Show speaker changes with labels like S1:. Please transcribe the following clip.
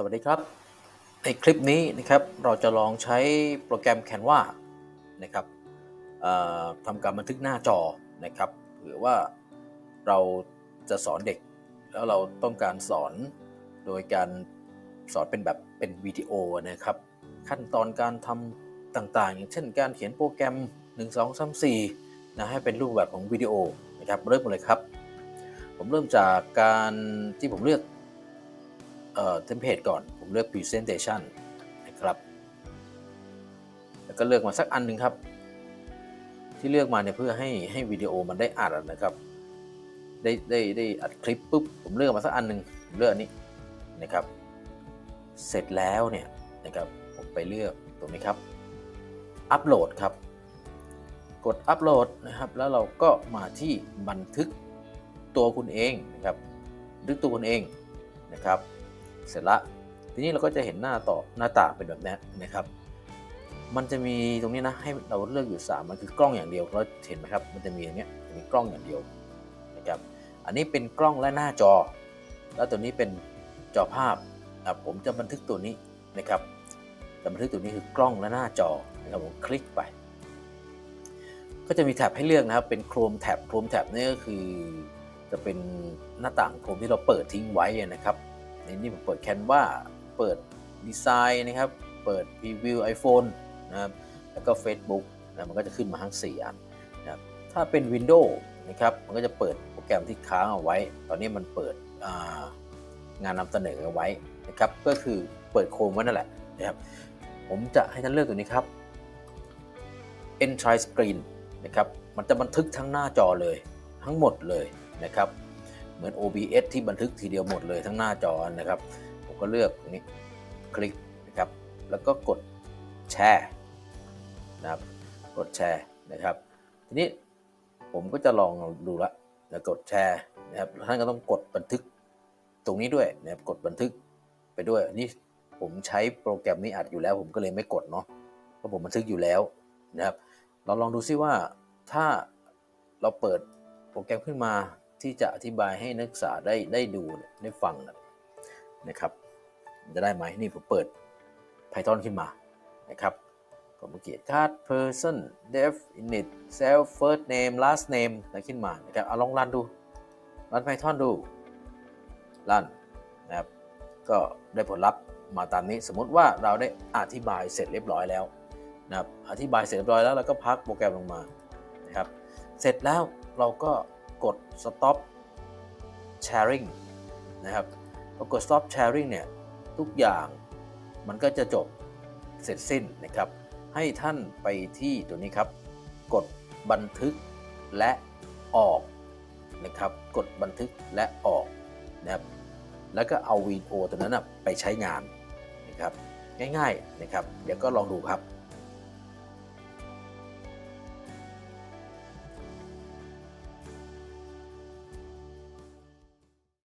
S1: สวัสดีครับ ในคลิปนี้นะครับเราจะลองใช้โปรแกรม Canva นะครับทำการบันทึกหน้าจอนะครับหรือว่าเราจะสอนเด็ก แล้วเราต้องการสอนโดยการสอนเป็นแบบเป็นวิดีโอนะครับ ขั้นตอนการทำต่างๆ อย่างเช่นการเขียนโปรแกรม 1 2 3 4นะให้เป็นรูปแบบของวิดีโอนะครับเริ่มเลยครับ ผมเริ่มจากการที่ผมเลือก เอ่อเทมเพลตก่อน ผมเลือก Presentation นะครับ แล้วก็เลือกมาสักอันหนึ่งครับ ที่เลือกมาเนี่ยเพื่อให้ให้วิดีโอมันได้อัดนะครับ ได้ได้ได้อัดคลิปปุ๊บผมเลือกมาสักอันหนึ่งผมเลือกอันนี้นะครับ เสร็จแล้วเนี่ยนะครับผมไปเลือกตรงนี้ครับ อัปโหลดครับ กดอัปโหลดนะครับ แล้วเราก็มาที่บันทึกตัวคุณเองนะครับ บันทึกตัวคุณเองนะครับ เสร็จละทีนี้เราก็จะเห็นหน้าต่อหน้าต่างเป็นแบบนี้นะครับ มันจะมีตรงนี้นะให้เราเลือกอยู่ 3 มันคือกล้องอย่างเดียวเราเห็นไหมครับ มันจะมีอย่างเงี้ยมีกล้องอย่างเดียวนะครับอันนี้เป็นกล้องและหน้าจอ แล้วตัวนี้เป็นจอภาพอะผมจะบันทึกตัวนี้นะครับจะบันทึกตัวนี้คือกล้องและหน้าจอนะครับผมคลิกไป ก็จะมีแท็บให้เลือกนะครับ เป็นโครมแท็บโครมแท็บนี่ก็คือจะเป็นหน้าต่างโครมที่เราเปิดทิ้งไว้นะครับ ในนี้ผมเปิด Canva เปิดดีไซน์นะครับ เปิด Preview iPhone นะครับ แล้วก็ Facebook นะมันก็จะขึ้นมาทั้ง 4 อันนะครับ ถ้าเป็น Windows นะครับ มันก็จะเปิดโปรแกรมที่ค้างเอาไว้ ตอนนี้มันเปิดงานนำเสนอเอาไว้นะครับ ก็คือเปิดโคมไว้นั่นแหละนะครับ ผมจะให้ท่านเลือกตัวนี้ครับ Entry Screen นะครับ มันจะบันทึกทั้งหน้าจอเลย ทั้งหมดเลยนะครับ เหมือน OBS ที่บันทึกทีเดียวหมดเลยทั้งหน้าจอนะครับ ผมก็เลือกนี้คลิกนะครับ แล้วก็กดแชร์นะครับ กดแชร์นะครับ ทีนี้ผมก็จะลองดูละแล้วกดแชร์นะครับท่านก็ต้องกดบันทึกตรงนี้ด้วยนะครับกดบันทึกไปด้วยนี่ผมใช้โปรแกรมนี้อัดอยู่แล้ว ผมก็เลยไม่กดเนาะเพราะผมบันทึกอยู่แล้วนะครับ เราลองดูซิว่าถ้าเราเปิดโปรแกรมขึ้นมา ที่จะอธิบายให้นักศึกษาได้ได้ดูได้ฟังนะครับ จะได้ไหมนี่ผมเปิด Python ขึ้นมานะครับก็เมื่อกี้ card person def init self first name last name อะไรขึ้นมานะครับเอาลองรันดูรัน Python ดูรันนะครับ ก็ได้ผลลัพธ์มาตามนี้สมมติว่าเราได้อธิบายเสร็จเรียบร้อยแล้วนะครับอธิบายเสร็จเรียบร้อยแล้วเราก็พักโปรแกรมลงมานะครับ เสร็จแล้วเราก็ กด stop sharing นะครับพอกด stop sharing เนี่ยทุกอย่างมันก็จะจบเสร็จสิ้นนะครับ ให้ท่านไปที่ตัวนี้ครับ กดบันทึกและออกนะครับ กดบันทึกและออกนะครับ แล้วก็เอาวิดีโอตัวนั้นนะไปใช้งานนะครับ ง่ายๆนะครับ เดี๋ยวก็ลองดูครับ